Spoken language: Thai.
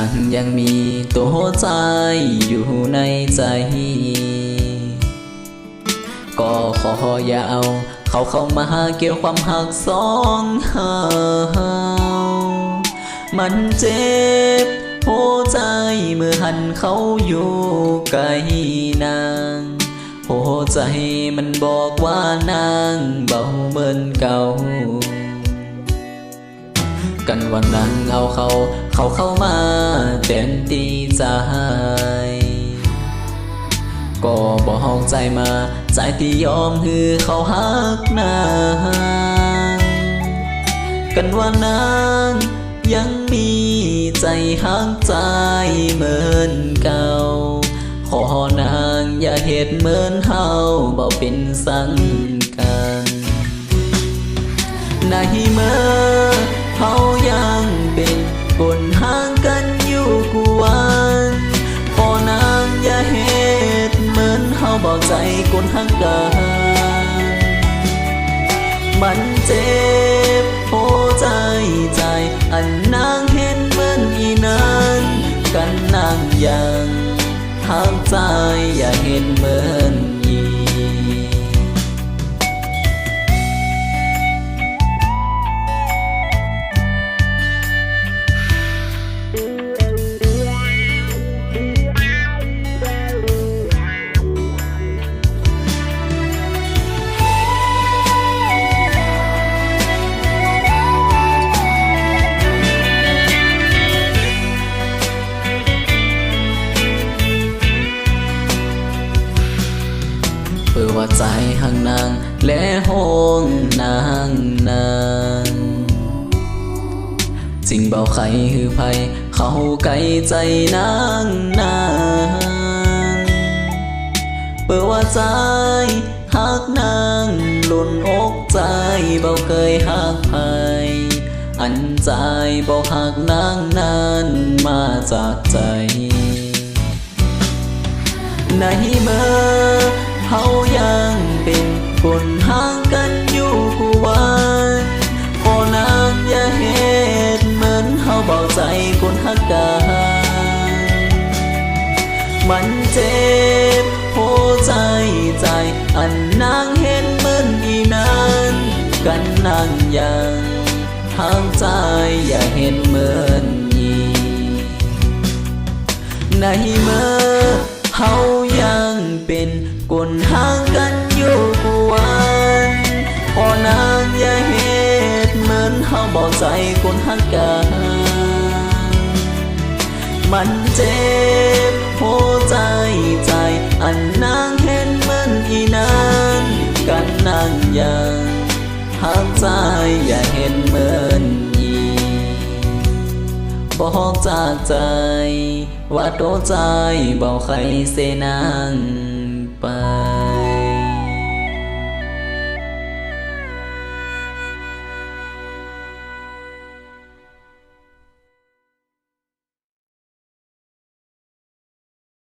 างยังมีตัวใจอยู่ในใจ ก็ขออย่าเอา เขาเข้ามาเกี่ยวความหักสองเฮามันเจ็บหัวใจเมื่อหันเขาอยู่ไกลนางหัวใจมันบอกว่านางเบาเหมือนเก่า กันวันนั้นเอาเขา เขาเข้ามาเต็มตีใจก็บอกใจมา ใจที่ยอมฮือเขาหักนางกันว่านางยังมีใจหักใจเหมือนเก่า ขอนางอย่าเหตุเหมือนเฮาเบาเป็นสังกันในเมื่อ บอกใจคนห่างกันมันเจ็บหัวใจใจ อันนางเห็นมันอีนั้นกันนางยังทางใจอย่าเห็นเมือ ใจห่างนางและห้องนางนางจริงเบาใครหือไผเขาไกลใจนางนางเพื่อว่าใจหักนางหล่นอกใจเบาเคยหักไผอันใจเบาหักนางนั้นมาจากใจ ในเมื่อ คนห่างกันอยู่กูวันพอนางอย่าเหตุเหมือนเขาเบาใจคนหักกันมันเจ็บหัวใจใจ อันนางเห็นเหมือนอีนั้นกันนางยังทางใจอย่าเห็นเหมือนอีในเมื่อเฮายังเป็นคนห่างกัน บอกใจคนหักกันมันเจ็บหัวใจใจ อันนางเห็นมือนอีนั้นกันนางยังหักใจอย่าเห็นเหมือนอีบอกจากใจ ว่าโตใจบอกใครเสนางไป